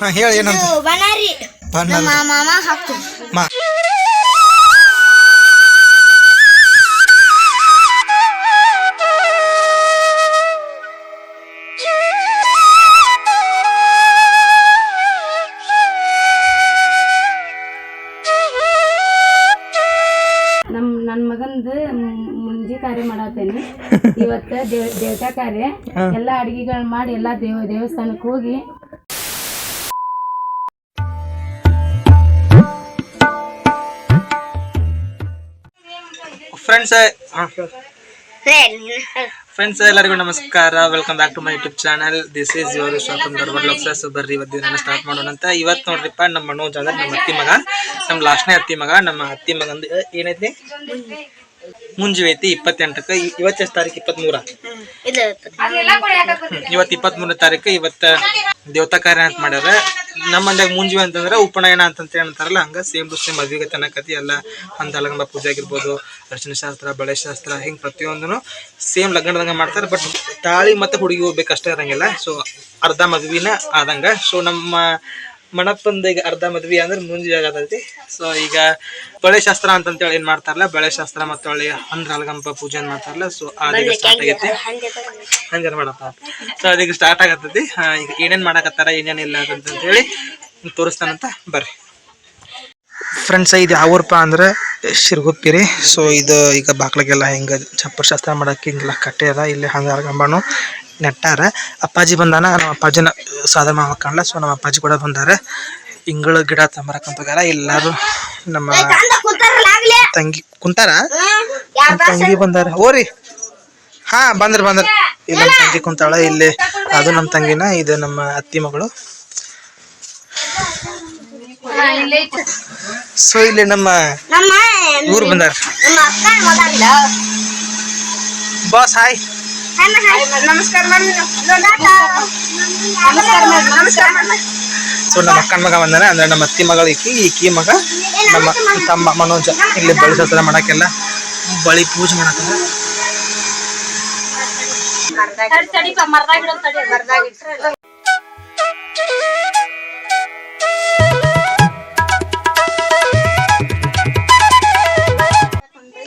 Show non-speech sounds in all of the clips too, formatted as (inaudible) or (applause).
ಹಾ ಹೇಳಿ ಏನಂತ. ಬನಾರಿ. ನಮ್ಮ ಮಾಮ ಹಾಕ್ತು. ಮಾ. ನಮ್ ನನ್ನ ಮಗಂದು ಮುಂಜಿ ಕಾರ್ಯ ಮಾಡತ್ತೇನೆ. ಇವತ್ತ ದೇವ್ ದೇವತಾ ಕಾರ್ಯ. ಎಲ್ಲಾ ಅಡಿಗೆಗಳ್ ಮಾಡಿ ಎಲ್ಲಾ ದೇವ ದೇವಸ್ಥಾನಕ್ಕೆ ಹೋಗಿ ಫ್ರೆಂಡ್ಸ್ ಫ್ರೆಂಡ್ಸ್ ಎಲ್ಲರಿಗೂ ನಮಸ್ಕಾರ. Welcome back to my YouTube channel this is your Swatantra ಲಕ್ಸಸ್ ಬರ್ರಿ ಇವತ್ತು ದಿನ ಸ್ಟಾರ್ಟ್ ಮಾಡೋಣ ಅಂತ. ಇವತ್ತು ನೋಡ್ರಿಪ್ಪ ನಮ್ಮ ಮನೋಜ್ ಅಂದ್ರೆ ನಮ್ಮ ಅತ್ತಿ ಮಗ. ನಮ್ಮ ಲಾಸ್ಟ್ನೇ ಅತ್ತಿ ಮಗ. ನಮ್ಮ ಅತ್ತಿ ಮಗಂದು ಅ, ಏನೈತಿ? ಮುಂಜಿ ಇಪ್ಪತ್ತೆಂಟಕ್ಕ ಇವತ್ತು ಎಷ್ಟು ತಾರೀಕು ಇಪ್ಪತ್ತ್ಮೂರ ಇವತ್ತು ಇಪ್ಪತ್ತ್ಮೂರನೇ ತಾರೀಕು ಇವತ್ತು ದೇವತಾ ಕಾರ್ಯ ಅಂತ ಮಾಡ್ಯಾರ. ನಮ್ಮ ಮಂದ್ಯಾಗ ಅಂತಂದ್ರೆ ಉಪನಯನ ಅಂತಂತ ಹೇಳ್ತಾರಲ್ಲ ಹಂಗ ಸೇಮ್ ಟು ಸೇಮ್ ಮದುವೆಗೆ ತನಕತಿ ಎಲ್ಲ ಅಂತ ಲಗ್ನ ಪೂಜೆ ಆಗಿರ್ಬೋದು ಅರ್ಶಿನ ಶಾಸ್ತ್ರ, ಬಳೆ ಶಾಸ್ತ್ರ, ಹಿಂಗೆ ಪ್ರತಿಯೊಂದನು ಸೇಮ್ ಲಗ್ನದಂಗ ಮಾಡ್ತಾರೆ. ಬಟ್ ತಾಳಿ ಮತ್ತೆ ಹುಡುಗಿ ಹೋಗ್ಬೇಕಷ್ಟೇ ಇರಂಗಿಲ್ಲ. ಸೊ ಅರ್ಧ ಮದ್ವಿನ ಆದಂಗ. ಸೊ ನಮ್ಮ ಮಣಪ್ಪಂದ ಈಗ ಅರ್ಧ ಮದ್ವಿ ಅಂದ್ರೆ ಮುಂಜಿ ಆಗತೈತಿ ಸೊ ಈಗ ಬಳೆ ಶಾಸ್ತ್ರ ಅಂತಂತೇಳಿ ಏನ್ ಮಾಡ್ತಾರಲ್ಲ ಬಳೆ ಶಾಸ್ತ್ರ ಮತ್ತೆ ಒಳ್ಳೆ ಅಂದ್ರ ಅಲ್ಗಂಪ ಪೂಜೆ ಏನ್ ಮಾಡ್ತಾರಲ್ಲ ಸೊ ಅದೀಗ ಸ್ಟಾರ್ಟ್ ಆಗೈತಿ. ಹಂಗೇನ್ ಮಾಡಪ್ಪ. ಸೊ ಅದೀಗ ಸ್ಟಾರ್ಟ್ ಆಗತ್ತೈತಿ. ಈಗ ಏನೇನ್ ಮಾಡಕತ್ತಾರ ಏನೇನಿಲ್ಲ ಅಂತ ಹೇಳಿ ತೋರಿಸ್ತಾನಂತ ಬರ್ರಿ. ಫ್ರೆಂಡ್ಸ್ ಇದು ಯಾವ ಊರಪ್ಪ ಅಂದ್ರೆ ಶಿರ್ಗುಪ್ಪಿರಿ. ಸೊ ಇದು ಈಗ ಬಾಕ್ಲಗೆಲ್ಲ ಹಿಂಗೆ ಚಪ್ಪರ್ ಶಾಸ್ತ್ರ ಮಾಡಕ್ಕೆ ಹಿಂಗೆಲ್ಲ ಅದ. ಇಲ್ಲಿ ಹಂಗೆ ಅರ್ಗಂಬಾನು ನೆಟ್ಟಾರ. ಅಪ್ಪಾಜಿ ಬಂದಾನ ನಮ್ಮ ಅಪ್ಪಾಜಿನ ಸಾಧನ ಮಾಡ್ಕೊಂಡ್ಲ. ಸೊ ನಮ್ಮ ಅಪ್ಪಾಜಿ ಕೂಡ ಬಂದಾರ. ಇಂಗಳ ಗಿಡ ಹೋಗ್ಯಾರ ಎಲ್ಲಾರು ನಮ್ಮ ತಂಗಿ ಕುಂತಾರ? ತಂಗಿ ಬಂದಾರ. ಓರಿ ಹಾ ಬಂದ್ರ ಬಂದ್ರ. ಇಲ್ಲಿ ನಮ್ಮ ತಂಗಿ ಕುಂತಾಳ. ಇಲ್ಲಿ ಅದು ನಮ್ಮ ತಂಗಿನ ಇದು ನಮ್ಮ ಅತ್ತಿ ಮಗಳು. ಸೊ ಇಲ್ಲಿ ನಮ್ಮ ಊರು ಬಂದಾರ. ಬಾಸ್ ಅಕ್ಕ ನಮಸ್ಕಾರ ನಮಸ್ಕಾರ ನಮಸ್ಕಾರ ಸೊ ನಮ್ಮ ಅಕ್ಕನ ಮಗ ಬಂದಾನೆ ಅಂದ್ರೆ ನಮ್ಮ ಅತ್ತಿ ಮಗಳು ಈಕಿ ಈಕಿ ಮಗ ನಮ್ಮ ತಮ್ಮ ಮನೋಜ. ಇಲ್ಲಿ ಬಳಿ ಶಾಸ್ತ್ರ ಮಾಡಕ್ಕೆಲ್ಲ ಬಳಿ ಪೂಜೆ ಮಾಡಕ್ಕಲ್ಲ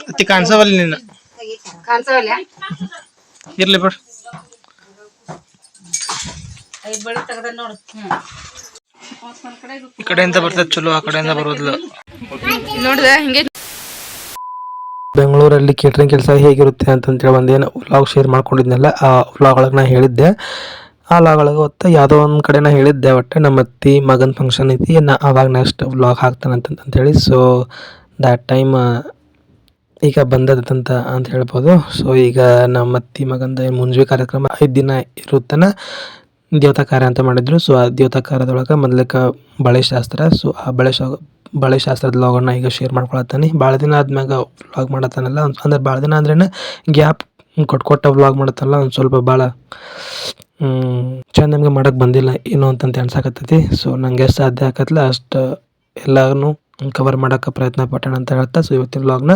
ಅತ್ತಿ ಕಾಣಿಸವಲ್ಲ ನಿನ್ನ. ಕಾಣಿಸವಲ್ಲ ಇರ್ಲಿ ಬಿಡ್. ಈ ಕಡೆಯಿಂದ ಬರ್ತದೆ ಚಲೋ ಆ ಕಡೆಯಿಂದ ಬರೋದಿಲ್ಲ. ನೋಡಿದೆ ಹಿಂಗೆ ಬೆಂಗಳೂರಲ್ಲಿ ಕೇಟ್ರಿಂಗ್ ಕೆಲಸ ಹೇಗಿರುತ್ತೆ ಅಂತಂತೇಳಿ ಒಂದೇನು ವ್ಲಾಗ್ ಶೇರ್ ಮಾಡ್ಕೊಂಡಿದ್ನಲ್ಲ ಆ ವ್ಲಾಗ್ ಒಳಗೆ ನಾ ಹೇಳಿದ್ದೆ. ಆ ವ್ಲಾಗ್ ಒಳಗೆ ಹೊತ್ತು ಯಾವುದೋ ಒಂದು ಕಡೆ ನಾ ಹೇಳಿದ್ದೆ ಒಟ್ಟೆ ನಮ್ಮ ಅತ್ತಿ ಮಗನ ಫಂಕ್ಷನ್ ಐತಿ ನಾ ಅವಾಗ ನೆಕ್ಸ್ಟ್ ವ್ಲಾಗ್ ಹಾಕ್ತಾನೆ ಅಂತ ಅಂತೇಳಿ ಸೊ ದ್ಯಾಟ್ ಟೈಮ್ ಈಗ ಬಂದದಂತ ಅಂತ ಹೇಳ್ಬೋದು. ಸೊ ಈಗ ನಮ್ಮ ಅತ್ತಿ ಮಗಂದ ಮುಂಜಿ ಕಾರ್ಯಕ್ರಮ ಐದು ದಿನ ಇರುತ್ತನ ಕಾರ್ಯ ಅಂತ ಮಾಡಿದ್ರು. ಸೊ ಆ ದೇವತಾ ಕಾರ್ಯದೊಳಗೆ ಮೊದ್ಲಕ್ಕೆ ಬಳೆ ಶಾಸ್ತ್ರ. ಸೊ ಆ ಬಳೆ ಬಳೆ ಶಾಸ್ತ್ರದ ಲಾಗನ್ನ ಈಗ ಶೇರ್ ಮಾಡ್ಕೊಳತ್ತಾನೆ. ಭಾಳ ದಿನ ಆದ್ಮ್ಯಾಗ ವ್ಲಾಗ್ ಮಾಡತ್ತಾನಲ್ಲ ಅಂದ್ರೆ ಭಾಳ ದಿನ ಅಂದ್ರೇನು ಗ್ಯಾಪ್ ಕೊಟ್ಕೊಟ್ಟ ವ್ಲಾಗ್ ಮಾಡತ್ತಲ್ಲ ಒಂದು ಸ್ವಲ್ಪ ಭಾಳ ಚಂದ ನಮಗೆ ಮಾಡಕ್ಕೆ ಬಂದಿಲ್ಲ ಏನು ಅಂತಂತ ಅನ್ಸಾಕತ್ತೈತಿ. ಸೊ ನಂಗೆ ಎಷ್ಟು ಸಾಧ್ಯ ಆಕತ್ತಲ್ಲ ಅಷ್ಟು ಎಲ್ಲಾನು ಕವರ್ ಮಾಡೋಕ್ಕೆ ಪ್ರಯತ್ನ ಪಟ್ಟಣ ಅಂತ ಹೇಳ್ತಾ ಸೊ ಇವತ್ತಿನ ವ್ಲಾಗ್ನ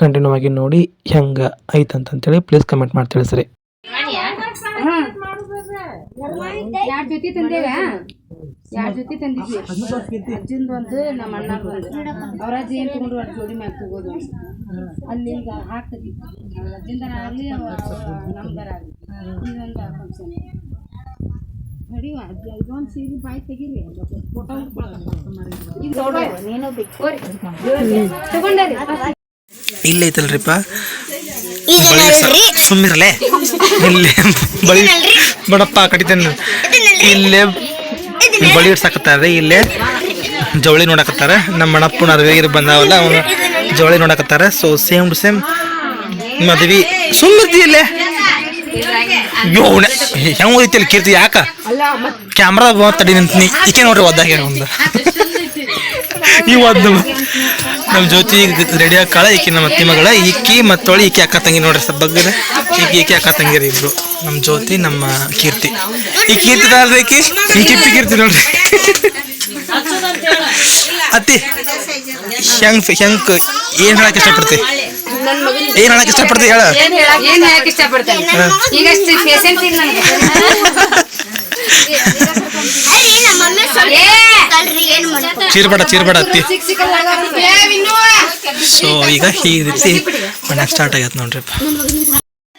ಕಂಟಿನ್ಯೂ ಆಗಿ ನೋಡಿ ಹೆಂಗೆ ಐತೆ ಅಂತಂತೇಳಿ ಪ್ಲೀಸ್ ಕಮೆಂಟ್ ಮಾಡಿ ತಿಳಿಸ್ರಿ. ಎರಡ್ ಜೊತೆ ತಂದೇವ ಎರಡ್ ಜೊತೆ ತಂದಿದ್ವಿ ಅಜ್ಜಿಂದ ಒಂದು, ನಮ್ಮ ಅಣ್ಣ ಒಂದು. ಅವ್ರ ಅಜ್ಜಿ ಏನ್ ತಗೊಂಡು ಅಡ್ ಜೋಡಿ ಮ್ಯಾಗ ತಗೋದು. ಅಲ್ಲಿ ಈಗ ಹಾಕ್ತದಿ ಅಜ್ಜಿಂದರ ಆಗ್ಲಿ ಇಲ್ಲ ಐತಲ್ರಿಪ್ಪ ಸುಮ್ಮಿರಲೇ ಇಲ್ಲೇ ಬಳಿ ಬಡಪ್ಪ ಕಡಿತೇನೆ ಇಲ್ಲೇ ಬಳಿ ಇಡ್ಸಾಕತ್ತಾರೆ ಇಲ್ಲೇ ಜವಳಿ ನೋಡಕತ್ತಾರ. ನಮ್ಮ ಅಣ್ಣಪ್ಪನ ಅರ್ವೇಗಿರಿ ಬಂದಾವಲ್ಲ ಅವನು ಜವಳಿ ನೋಡಕತ್ತಾರ. ಸೊ ಸೇಮ್ ಟು ಸೇಮ್ ಮದ್ವಿ. ಸುಮ್ಮಿರ್ತಿ ಇಲ್ಲೇ. ಹೆಂಗ್ ಅಲ್ಲಿ ಕೀರ್ತಿ? ಯಾಕ? ಕ್ಯಾಮ್ರಾ ತಡಿ ನಿಂತೀನಿ ಈಕೆ ನೋಡ್ರಿ ಒದ್ದಾಗ್ಯಾರ ಒಂದು. ಈ ಒದ್ದು ನಮ್ಮ ಜ್ಯೋತಿ ರೆಡಿ ಆಕಾಳ ಈಕೆ ನಮ್ಮ ಅತ್ತಿ ಮಗಳ. ಈಕಿ ಮತ್ತೊಳಿ ಈಕೆ ಅಕ್ಕ ತಂಗಿ ನೋಡ್ರಿ ಸರ್ ಬಗ್ಗದ ಈಕೆ, ಈಕಿ ಅಕ್ಕ ತಂಗಿರಿ ಇಬ್ರು. ನಮ್ಮ ಜ್ಯೋತಿ, ನಮ್ಮ ಕೀರ್ತಿ. ಈ ಕೀರ್ತಿ ಅಲ್ರಿ ಈಕಿ? ಈ ಕಿಪ್ಪಿ ಕೀರ್ತಿ ನೋಡ್ರಿ. ಅತ್ತಿ, ಹೆಂಗ್ ಹೆಂಗ್ ಏನ್ ಹೇಳಕ್ ಇಷ್ಟಪಡ್ತಿ? ಏನ್ ಹೇಳಕ್ ಇಷ್ಟಪಡ್ತಿ ಹೇಳ. ಏನ್ ಹೇಳಕ್ ಏನ್ ಹೇಳಕ್ ಇಷ್ಟಪಡ್ತೇನೆ ಇಲ್ಲ ನನಗೆ ನಮ್ಮ ಚೀರ್ಬೇಡ ಚೀರ್ಬೇಡ ಅತ್ತಿ. ಸೊ ಈಗ ಈ ರೀತಿ ಮನೆಯಾಗ ಸ್ಟಾರ್ಟ್ ಆಗೈತೆ ನೋಡ್ರಿ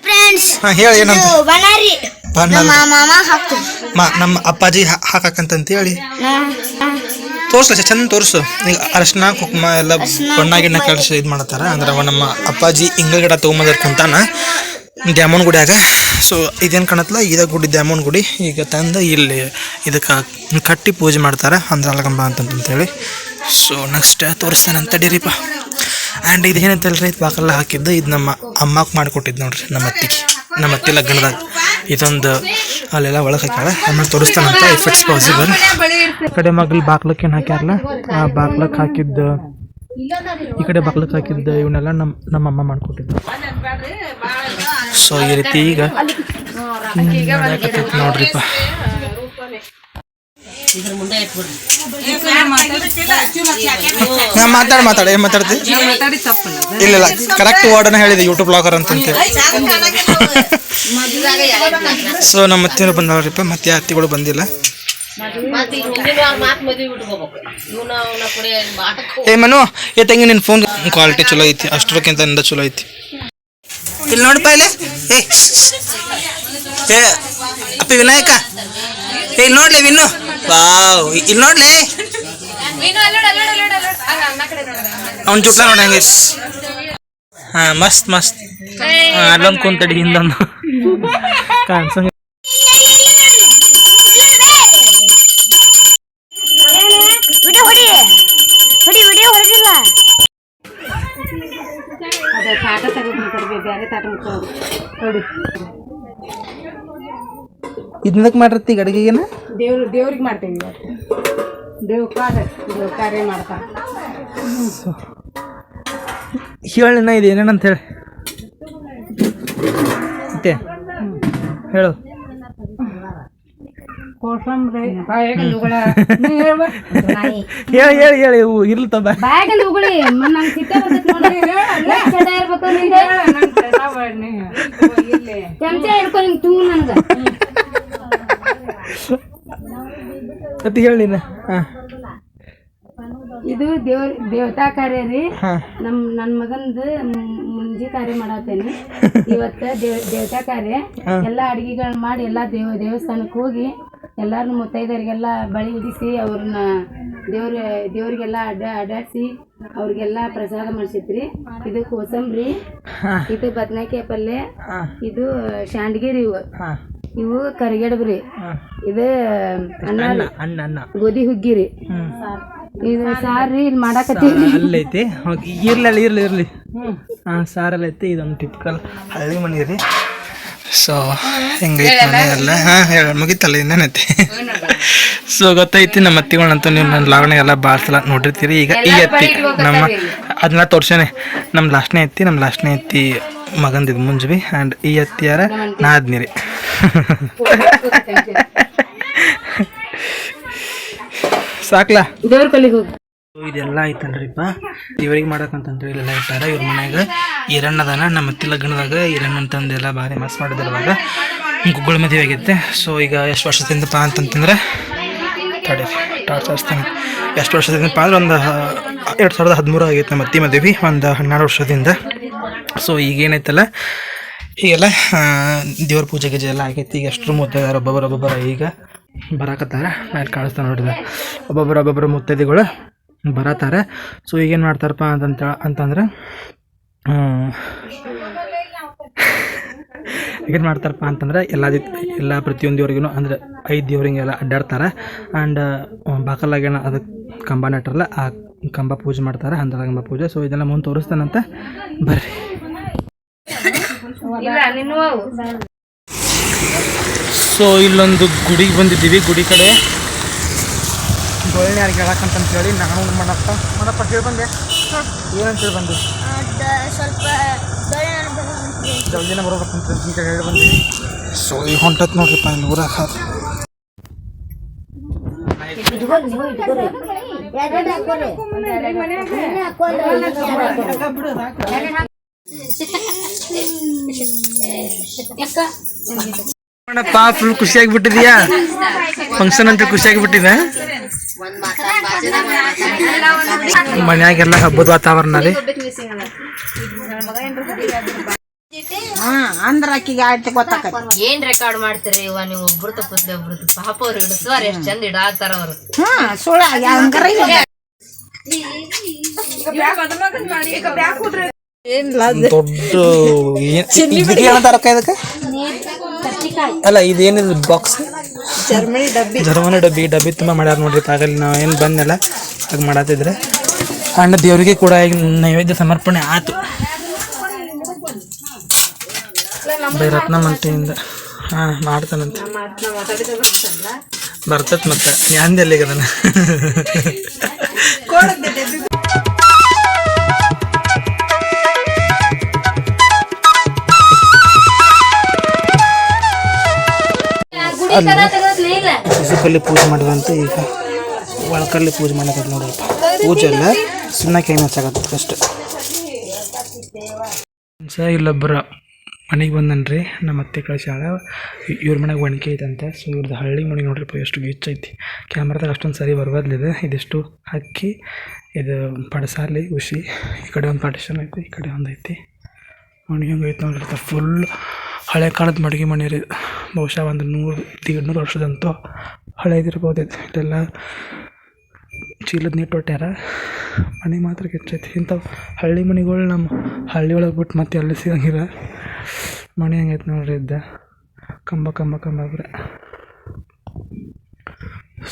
ಫ್ರೆಂಡ್ಸ್ ಹಾ ಹೇಳಿ ಏನಂತ? ಬನಾರಿ. ಬಣ್ಣ ಮಾಮ ಹಾಕ್ತು ಮಾ ನಮ್ಮ ಅಪ್ಪಾಜಿ ಹಾಕಂತಂತ ಹೇಳಿ. ತೋರ್ಸ್ಲ ಚಂದ ತೋರ್ಸು. ಈಗ ಅರಶಿನ ಕುಕ್ಮ ಎಲ್ಲ ಬಣ್ಣ ಗಿಣ್ಣ ಕಳಿಸಿ ಇದು ಮಾಡತ್ತಾರ ಅಂದ್ರೆ ಅವ ನಮ್ಮ ಅಪ್ಪಾಜಿ ಹಿಂಗ ಗಿಡ ತೊಗೊಂಬಂದ್ರೆ ಕುಂತಾನ. ದ್ಯಾಮೋನ್ ಗುಡಿಯಾಗ. ಸೊ ಇದೇನು ಕಾಣತ್ಲ? ಇದ ಗುಡಿ ದ್ಯಾಮೋನ್ ಗುಡಿ. ಈಗ ತಂದು ಇಲ್ಲಿ ಇದಕ್ಕೆ ಕಟ್ಟಿ ಪೂಜೆ ಮಾಡ್ತಾರೆ ಅಂದ್ರೆ ಅಲಗಂಬ ಅಂತಂತೇಳಿ ಸೊ ನೆಕ್ಸ್ಟ್ ತೋರಿಸ್ತಾನಂತ ಡಿರಿಪ್ಪ ಆ್ಯಂಡ್ ಇದು ಏನಂತಲ್ರಿ ಇದು ಬಾಕಲ್ಲ ಹಾಕಿದ್ದು. ಇದು ನಮ್ಮ ಅಮ್ಮಕ್ಕೆ ಮಾಡಿಕೊಟ್ಟಿದ್ದು ನೋಡ್ರಿ ನಮ್ಮ ಅತ್ತಿಗೆ. ನಮ್ಮ ಅತ್ತಿ ಲಗ್ನದಾಗ. ಇದೊಂದು ಅಲ್ಲೆಲ್ಲ ಒಳಗೆ ಹಾಕ್ಯಾಳ. ಆಮೇಲೆ ತೋರಿಸ್ತಾನಂತ ಇಫ್ ಇಟ್ಸ್ ಪಾಸಿಬಲ್ ಈ ಕಡೆ ಮಗ್ಲ ಬಾಕ್ಲಕ್ಕೆ ಏನು ಹಾಕ್ಯಾರಲ್ಲ? ಆ ಬಾಕ್ಲಕ್ಕೆ ಹಾಕಿದ್ದ ಈ ಕಡೆ ಬಾಕ್ಲಕ್ಕೆ ಹಾಕಿದ್ದ ಇವನ್ನೆಲ್ಲ ನಮ್ಮ ನಮ್ಮ ಅಮ್ಮ ಮಾಡ್ಕೊಟ್ಟಿದ್ದು. ಸೊ ಈ ರೀತಿ ಈಗ ನಡೆಯಕತ್ತೈತಿ ನೋಡ್ರಿಪ್ಪ ನಾ ಮಾತಾಡ ಮಾತಾಡ. ಏನು ಮಾತಾಡ್ತಿ? ಇಲ್ಲ ಇಲ್ಲ. ಕರೆಕ್ಟ್ ವರ್ಡನ್ನ ಹೇಳಿದೆ ಯೂಟ್ಯೂಬ್ ಬ್ಲಾಗರ್ ಅಂತ ಸೊ ನಮ್ಮ ಅತ್ತಿನೂ ಬಂದವ್ರಿಪ್ಪ ಮತ್ತೆ ಅತ್ತಿಗಳು ಬಂದಿಲ್ಲ. ಏ ಮನು ಏ ತಂಗಿ ನಿನ್ನ ಫೋನ್ ಕ್ವಾಲಿಟಿ ಚಲೋ ಐತಿ ಅಷ್ಟರಕ್ಕಿಂತ ನಿಂದ ಚಲೋ ಐತಿ. ಇಲ್ಲಿ ನೋಡಪ್ಪ ಇಲ್ಲಿ. ಏ ಏ ಅಪ್ಪಿ ವಿನಾಯಕ. ಏ ಇಲ್ಲಿ ನೋಡ್ಲಿ ವಿನ್ನು. ವಾವ್. ಇಲ್ಲಿ ನೋಡ್ಲಿ. ಅವ್ನ ಚುಟ್ಲ ನೋಡಿ ಹಂಗೆ ಹಾ ಮಸ್ತ್ ಮಸ್ತ್. ಹಾ, ಅಲ್ಲೊಂದು ಕುಂತಡಿ ಹಿಂದೊಂದು ಕಾಣಿಸಂಗ ವಿಡಿಯೋ ಹೊಡಿ ಹೊಡಿ ವಿಡಿಯೋ ಹೊರಗಿಲ್ಲ ಅದೇ ತಾಟ ಬೇರೆ ನೋಡಿ. ಅಡುಗೆಗೇನ ದೇವ್ರು ದೇವ್ರಿಗೆ ಮಾಡ್ತೇವೆ ಇವತ್ತು. ದೇವ್ರ ಕಾರ್ಯ ದೇವ್ ಕಾರ್ಯ ಮಾಡ್ತಾರೆ ಹೇಳಣ್ಣ ಇದು ಏನೇನಂತ ಹೇಳಿ? ಮತ್ತೆ ಹೇಳು. ಕೋಸಂಬರಿ ಹೇಳಿ ಹೇಳಿ ಹೇಳಿ ಇವು ಇರ್ಲಿ ತಬ್ಬ ಬಾಯಾಗ ನುಗುಳಿ ನಂಗೆ ಸಿಟ್ಟೆ ಬರ್ತೈತಿ ನೋಡಿ ಎಷ್ಟ್ ಜನ ಇರ್ಬೇಕು ನಿಂಗೆ? ಚಮಚ ಹಿಡ್ಕೊ ನಿಂಗೆ ತೂ ನನಗೆ. ಮತ್ತೆ ಹೇಳಿ ಹಾಂ. ಇದು ದೇವ ದೇವತಾ ಕಾರ್ಯ ರೀ. ನಮ್ಮ ನಮ್ ನನ್ನ ಮಗಂದು ಮುಂಜಿ ಕಾರ್ಯ ಮಾಡತ್ತೇನಿ (laughs) ಇವತ್ತ ದೇವ ದೇವತಾ ಕಾರ್ಯ. ಎಲ್ಲಾ ಅಡಿಗೆಗಳನ್ನ ಮಾಡಿ ಎಲ್ಲಾ ದೇವ ದೇವಸ್ಥಾನಕ್ಕೆ ಹೋಗಿ ಎಲ್ಲಾರನ್ನು ಮುತ್ತೈದರಿಗೆಲ್ಲ ಬಳಿ ಇಡಿಸಿ ಅವ್ರನ್ನ ದೇವ್ರ ದೇವ್ರಿಗೆಲ್ಲ ಅಡ್ಡ ಅಡ್ಡಾಡ್ಸಿ ಅವ್ರಿಗೆಲ್ಲ ಪ್ರಸಾದ ಮಾಡಿಸಿತ್ರಿ ಇದು ಕೋಸಂಬರಿ ಇದು ಬದನೆಕಾಯಿ ಪಲ್ಯ ಇದು ಶಾಂಡ್ಗಿರಿ ಇವು. ಇವು ಕರಿಗಡಬ್ರಿ. ಇದು ಅನ್ನ ರೀ, ಅನ್ನ ಅನ್ನ. ಗೋಧಿ ಹುಗ್ಗಿರಿ. ಹ್ಞೂ ಇದು ಸಾರಿ ಇಲ್ಲಿ ಮಾಡಾಕತ್ತೀವಿ ಅಲ್ಲೈತಿ. ಹೋಗಿ ಇರ್ಲಿ ಇರ್ಲಿ. ಇರ್ಲಿ ಹಾಂ ಸಾರಲ್ಲಿ ಐತಿ ಇದೊಂದು ಟಿಪಿಕಲ್ ಹಳ್ಳಿ ಮನೆ ರೀ. ಸೊ ಹೆಂಗೈತಿ ಮನೆ ಎಲ್ಲ? ಹಾಂ ಹೇಳ ಮುಗಿತಲ್ಲ ಇನ್ನೇನೈತಿ ಸೊ ಗೊತ್ತೈತಿ ನಮ್ಮ ಅತ್ತಿಗಳಂತೂ ನೀವು ನನ್ನ ಎಲ್ಲ ಭಾಳ ಸಲ ನೋಡಿರ್ತೀರಿ. ಈಗ ಈ ಎತ್ತಿ ನಮ್ಮ ಅದನ್ನ ತೋರ್ಸೇನೆ. ನಮ್ಮ ಲಾಸ್ಟ್ನೇ ಐತಿ ನಮ್ಮ ಲಾಸ್ಟ್ನೇ ಎತ್ತಿ ಮಗಂದಿದ್ ಮುಂಜಿ ಆ್ಯಂಡ್ ಈ ಅತ್ತಿಯಾರ ನಾದ್ನಿರಿ. ಸಾಕ್ಲಾ? ದೇವ್ರ ಕಲಿಗೆ ಹೋಗಿ. ಇದೆಲ್ಲ ಐತಲ್ರಿಪ್ಪ ಇವ್ರಿಗೆ ಮಾಡಕ್ಕಂತಂದ್ರೆ ಇಲ್ಲೆಲ್ಲ ಇಟ್ಟಾರ ಇವ್ರ ಮನ್ಯಾಗ ಈರಣ್ಣದಾನ ನಮ್ಮ ಅತ್ತಿ ಲಗ್ನದಾಗ ಈರಣ್ಣ ಅಂತಂದೆಲ್ಲ ಭಾರಿ ಮಸ್ತ್ ಮಾಡಿದ್ರು ಅವಾಗ. ಗುಗ್ಗಳ ಮದುವೆ ಆಗೈತೆ ಸೊ ಈಗ ಎಷ್ಟು ವರ್ಷದಿಂದಪ್ಪ ಅಂತಂತಂದ್ರೆ ತಡಿ ಟಾರ್ಚ್ ಹಚ್ತಾನೆ. ಎಷ್ಟು ವರ್ಷದಿಂದಪ್ಪ ಅಂದ್ರೆ ಒಂದು ಎರಡು ಸಾವಿರದ ಹದಿಮೂರು ಆಗೈತೆ ನಮ್ಮ ಅತ್ತಿ ಮದುವೆ. ಒಂದು ಹನ್ನೆರಡು ವರ್ಷದಿಂದ. ಸೊ ಈಗ ಏನೈತಲ್ಲ ಈಗೆಲ್ಲ ದೇವ್ರ ಪೂಜೆ ಗೀಜೆ ಎಲ್ಲ ಆಗೈತಿ. ಈಗ ಎಷ್ಟರು ಮುತ್ತೈದಾರ ಒಬ್ಬೊಬ್ಬರು ಒಬ್ಬೊಬ್ಬರ ಈಗ ಬರಾಕತ್ತಾರ. ನಾನು ಕಾಣಿಸ್ತಾ ನೋಡಿದ. ಒಬ್ಬೊಬ್ಬರು ಒಬ್ಬೊಬ್ಬರು ಮುತ್ತೈದಿಗಳು ಬರತಾರೆ ಸೊ ಈಗೇನು ಮಾಡ್ತಾರಪ್ಪ ಅಂತಂತ, ಅಂತಂದ್ರೆ ಏನು ಮಾಡ್ತಾರಪ್ಪ ಅಂತಂದ್ರೆ, ಎಲ್ಲ ಎಲ್ಲಾ ಪ್ರತಿಯೊಂದು ದೇವ್ರಿಗೂ ಅಂದ್ರೆ ಐದು ದೇವ್ರಿಗೆಲ್ಲ ಅಡ್ಡಾಡ್ತಾರೆ. ಆ್ಯಂಡ್ ಬಾಕಲಾಗೇನ ಅದಕ್ಕೆ ಕಂಬ ನೆಟ್ಟರಲ್ಲ ಆ ಕಂಬ ಪೂಜೆ ಮಾಡ್ತಾರೆ ಹಂದರ ಕಂಬ ಪೂಜೆ. ಸೊ ಇದೆಲ್ಲ ಮುಂದೆ ತೋರಿಸ್ತಾನಂತ ಬರ್ರಿ. ಸೊ ಇಲ್ಲೊಂದು ಗುಡಿಗೆ ಬಂದಿದ್ದೀವಿ ಗುಡಿ ಕಡೆ. ಗೊಳ್ಳೆ ಯಾರಿಗೆ ಹೇಳಕ್ಕಂತ ಹೇಳಿ ನಾನು ಮಾಡಪ್ಪ ಮಾಡಪ್ಪ ಹೇಳಿ ಬಂದೆ. ಏನಂತ ಹೇಳಿ ಬಂದೆ? ಸ್ವಲ್ಪ ಜಲ್ದಿನ ಬರ್ಬೇಕಂತ ಈಗ ಹೇಳಿ ಬಂದೀವಿ ಸೊ ಈಗ ಹೊಂಟತ್ ನೋಡ್ರಿಪ್ಪ ಇಲ್ಲಿ ಊರಾಗ ನೋಡಪ್ಪ ಫುಲ್ ಖುಷಿಯಾಗಿ ಬಿಟ್ಟಿದ್ಯಾ ಫಂಕ್ಷನ್ ಅಂತ ಖುಷಿಯಾಗಿ ಬಿಟ್ಟಿದೆ ಮನ್ಯಾಗೆಲ್ಲ ಹಬ್ಬದ ವಾತಾವರಣ ರೀ ಅಂದ್ರ ಆಕಿಗೆ ಆಯ್ತು ಗೊತ್ತಾ ಏನ್ ರೆಕಾರ್ಡ್ ಮಾಡ್ತೀರಿ ಇವ ನೀವು? ಒಬ್ರು ತಪ್ಪಿದ್ದೆ ಒಬ್ರು ಪಾಪ ಅವ್ರು ಹಿಡಿಸುವಾರ ಎಷ್ಟ್ ಚಂದ ಇಡಾತಾರ ಅವ್ರು. ಹ್ಮ್ ಸುಳ್ಳ ಹಂಗಾರ ದೊಡ್ಡ ಇದಕ್ಕೆ? ಅಲ್ಲ ಇದೇನಿದು ಬಾಕ್ಸ್ ಜರ್ಮನಿ ಡಬ್ಬಿ. ಜರ್ಮನಿ ಡಬ್ಬಿ ಡಬ್ಬಿ ತುಂಬ ಮಾಡ್ಯಾರ ನೋಡ್ರಿ ಆಗಲಿ ನಾವು ಏನು ಬಂದಲ್ಲ ಹಾಗೆ ಮಾಡತ್ತಿದ್ರೆ ಅಣ್ಣ ದೇವರಿಗೆ ಕೂಡ ಈಗ ನೈವೇದ್ಯ ಸಮರ್ಪಣೆ ಆತು. ರತ್ನ ಮಂಟಿಯಿಂದ ಹಾಂ ಮಾಡ್ತಾನಂತ. ಬರ್ತತ್ ಮತ್ತೆ. ಎಲ್ಲಿಗೆ ಅದನ್ನ? ಶಿಶುಕಲ್ಲಿ ಪೂಜೆ ಮಾಡಿದಂತ ಈಗ ಒಳಕಲ್ಲಿ ಪೂಜೆ ಮಾಡಕತ್ತ ನೋಡಪ್ಪ ಪೂಜೆ ಅಲ್ಲ ಸುಮ್ಮನೆ ಕೈ ಹಚ್ಚಾಕತ್ತ ಫಸ್ಟ್ ಸ, ಇಲ್ಲೊಬ್ಬರ ಮನೆಗೆ ಬಂದನ್ರಿ. ನಮ್ಮ ಅತ್ತೆ ಕಳಿಸ್ಯಾಳ ಇವ್ರ ಮನೆಗೆ ಒಣಕೆ ಐತಂತೆ. ಸೊ ಇವ್ರದ್ದು ಹಳ್ಳಿ ಮನೆಗೆ ನೋಡ್ರಿಪ್ಪ ಎಷ್ಟು ಗಿಚ್ ಐತಿ. ಕ್ಯಾಮ್ರಾದಾಗ ಅಷ್ಟೊಂದು ಸರಿ ಬರ್ಬಾರ್ದಿದೆ ಇದಿಷ್ಟು ಅಕ್ಕಿ, ಇದು ಪಡಸಾಲಿ, ಉಸಿ. ಈ ಕಡೆ ಒಂದು ಪಾರ್ಟಿಷನ್ ಐತಿ, ಈ ಕಡೆ ಒಂದು ಐತಿ. ಮನೆ ಹಂಗೆ ಐತೆ ನೋಡ್ರಿ ಫುಲ್ ಹಳೆ ಕಾಲದ ಮಡಿಗೆ ಮನೆ ರೀ ಬಹುಶಃ ಒಂದು ನೂರು ನೂರು ವರ್ಷದಂತೂ ಹಳೇದಿರ್ಬೋದು ಇದು ಇದೆಲ್ಲ ಚೀಲದ ನೀರು ಹೊಟ್ಯಾರ ಮನೆ ಮಾತ್ರ ಕೆಚ್ಚೈತಿ. ಇಂಥವು ಹಳ್ಳಿ ಮನೆಗಳು ನಮ್ಮ ಹಳ್ಳಿ ಒಳಗೆ ಬಿಟ್ಟು ಮತ್ತೆ ಎಲ್ಲೂ ಸಿಗಂಗಿಲ್ಲ. ಮನೆ ಹೆಂಗೈತೆ ನೋಡ್ರಿ ಇದ್ದ. ಕಂಬ ಕಂಬ ಕಂಬ ಬರ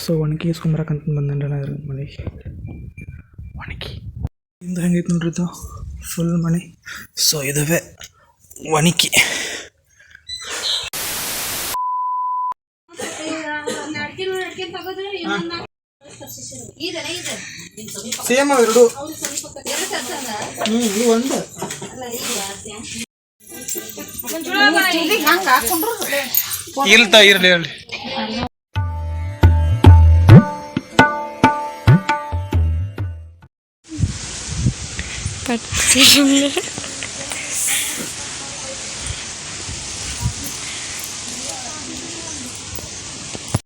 ಸೊ ಒಣಗಿ ಇಸ್ಕೊಂಬರಕಂತ ಬಂದ್ರೆ ಮನೆಗೆ. ಒಣಗಿ. ಇಂದ ಹೆಂಗೈತೆ ನೋಡ್ರಿ ಇದು? ಫುಲ್ ಮನೆ. ಸೊ ಇದುವೇ ಒಣಗಿ. ಸೇಮ್ ಎರಡು. ಹ್ಞೂ ಇದು ಒಂದು. ಇಲ್ತ ಇರಲಿ ಇರಲಿ